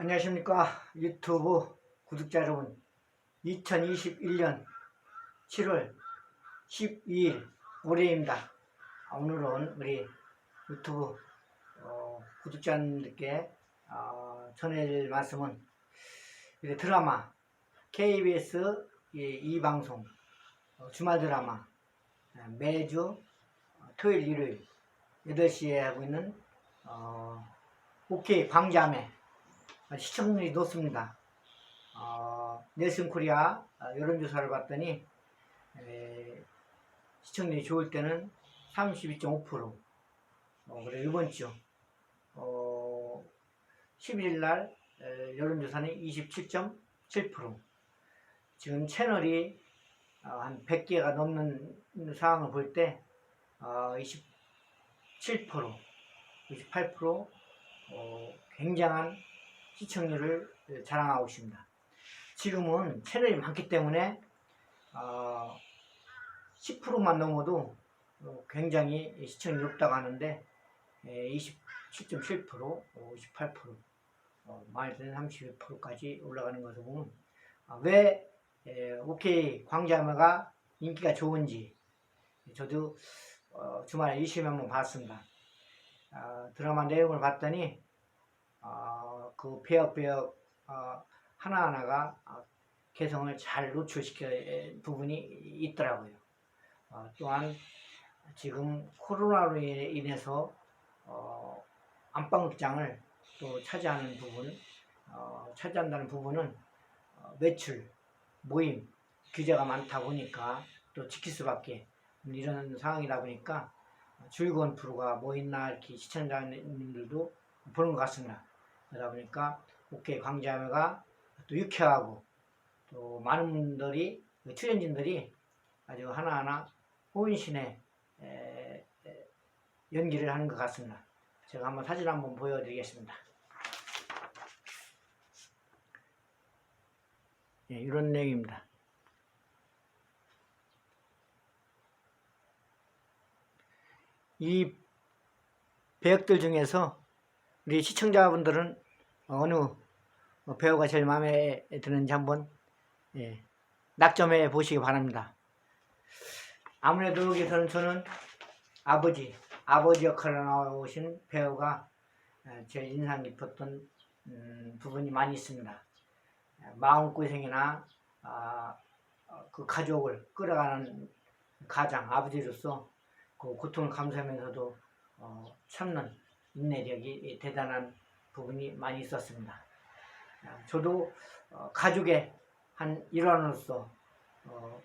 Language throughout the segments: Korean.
안녕하십니까. 유튜브 구독자 여러분. 2021년 7월 12일 올해입니다. 아, 오늘은 우리 유튜브 어, 구독자님들께 어, 전해드릴 말씀은 드라마 KBS 이, 이 방송 어, 주말 드라마 어, 매주 토요일 일요일 8시에 하고 있는 어, OK 광자매 시청률이 높습니다. 어, 넬슨 코리아 어, 여론조사를 봤더니 에, 시청률이 좋을 때는 32.5% 어, 그래 이번 주. 어, 11일 날 에, 여론조사는 27.7% 지금 채널이 어, 한 100개가 넘는 상황을 볼때 어, 27% 28% 어, 굉장한 시청률을 자랑하고 있습니다. 지금은 채널이 많기 때문에 어, 10%만 넘어도 어, 굉장히 시청률이 높다고 하는데 27.7%, 58%, 어, 많이 되는 32%까지 올라가는 것을 보면 아, 왜 에, OK 광자매가 인기가 좋은지 저도 어, 주말에 유심히 한번 봤습니다. 아, 드라마 내용을 봤더니 어, 그 배역 배역 어, 하나하나가 어, 개성을 잘 노출시켜 부분이 있더라고요. 어, 또한 지금 코로나로 인해- 인해서 어, 안방극장을 또 차지하는 부분, 어, 차지한다는 부분은 어, 매출, 모임, 규제가 많다 보니까 또 지킬 수밖에 이런 상황이다 보니까 즐거운 프로가 뭐 있나 이렇게 시청자님들도 보는 것 같습니다. 그러다 보니까 오케이 광자매가 또 유쾌하고 또 많은 분들이 그 출연진들이 아주 하나하나 에, 연기를 하는 것 같습니다. 제가 한번 사진 한번 보여드리겠습니다. 예, 이런 내용입니다. 이 배역들 중에서 우리 시청자분들은 어느 배우가 제일 마음에 드는지 한번 예, 낙점해 보시기 바랍니다. 아무래도 여기서는 저는 아버지, 아버지 역할을 나오신 배우가 에, 제일 인상 깊었던 음, 부분이 많이 있습니다. 마음고생이나 아, 어, 그 가족을 끌어가는 가장 아버지로서 그 고통을 감수하면서도 어, 참는 인내력이 대단한 부분이 많이 있었습니다. 아, 저도 어, 가족의 한 일원으로서 어,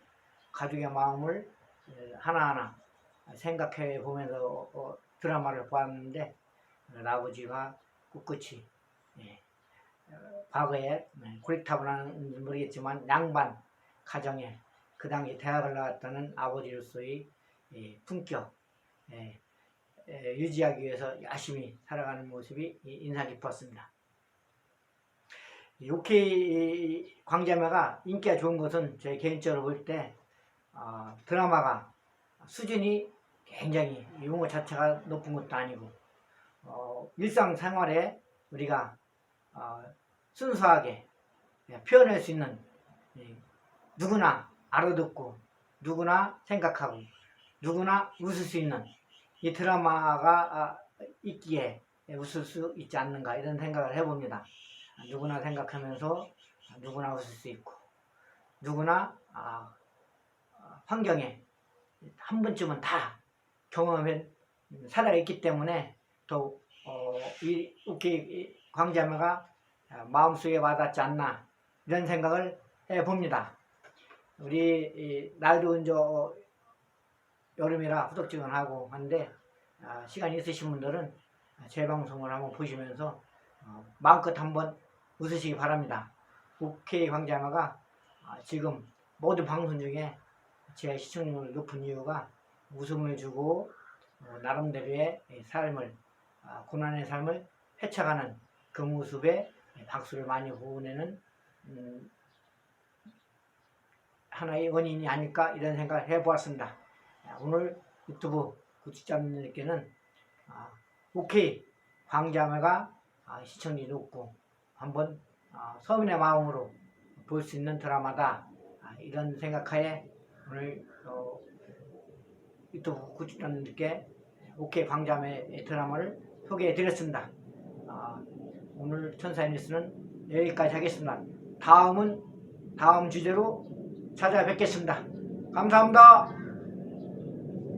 가족의 마음을 에, 하나하나 생각해 보면서 어, 드라마를 보았는데 어, 아버지가 꿋꿋이 예, 어, 과거에 네, 고리타분한 모르겠지만 양반 가정에 그 당시 대학을 나왔다는 아버지로서의 예, 품격 예, 에, 유지하기 위해서 열심히 살아가는 모습이 이- 인상 깊었습니다. UK 광자매가 인기가 좋은 것은 제 개인적으로 볼때 어, 드라마가 수준이 굉장히 용어 자체가 높은 것도 아니고 어, 일상생활에 우리가 어, 순수하게 예, 표현할 수 있는 예, 누구나 알아듣고 누구나 생각하고 누구나 웃을 수 있는 이 드라마가 아, 있기에 웃을 수 있지 않는가 이런 생각을 해봅니다. 누구나 생각하면서 누구나 웃을 수 있고 누구나 아, 아, 환경에 한 번쯤은 다 경험해 살아있기 때문에 더 어, 이, 웃기 광자매가 아, 마음속에 와닿지 않나 이런 생각을 해봅니다. 우리 이, 날도 저 여름이라 후덥지근하고 한데 아, 시간 있으신 분들은 제 방송을 한번 보시면서 어, 마음껏 한번 웃으시기 바랍니다. OK 광자마가 아, 지금 모든 방송 중에 제 시청률 높은 이유가 웃음을 주고 어, 나름대로의 이 삶을 아, 고난의 삶을 헤쳐가는 그 모습에 박수를 많이 보내는 음, 하나의 원인이 아닐까 이런 생각을 해보았습니다. 아, 오늘 유튜브 구독자님들께는 아, 오케이 광자매가 아, 시청률이 높고 한번 아, 서민의 마음으로 볼 수 있는 드라마다 아, 이런 생각하에 오늘 어, 유튜브 구독자님들께 오케이 광자매 드라마를 소개해 드렸습니다. 아, 오늘 천사의 뉴스는 여기까지 하겠습니다. 다음은 다음 주제로 찾아뵙겠습니다. 감사합니다.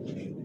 Thank you.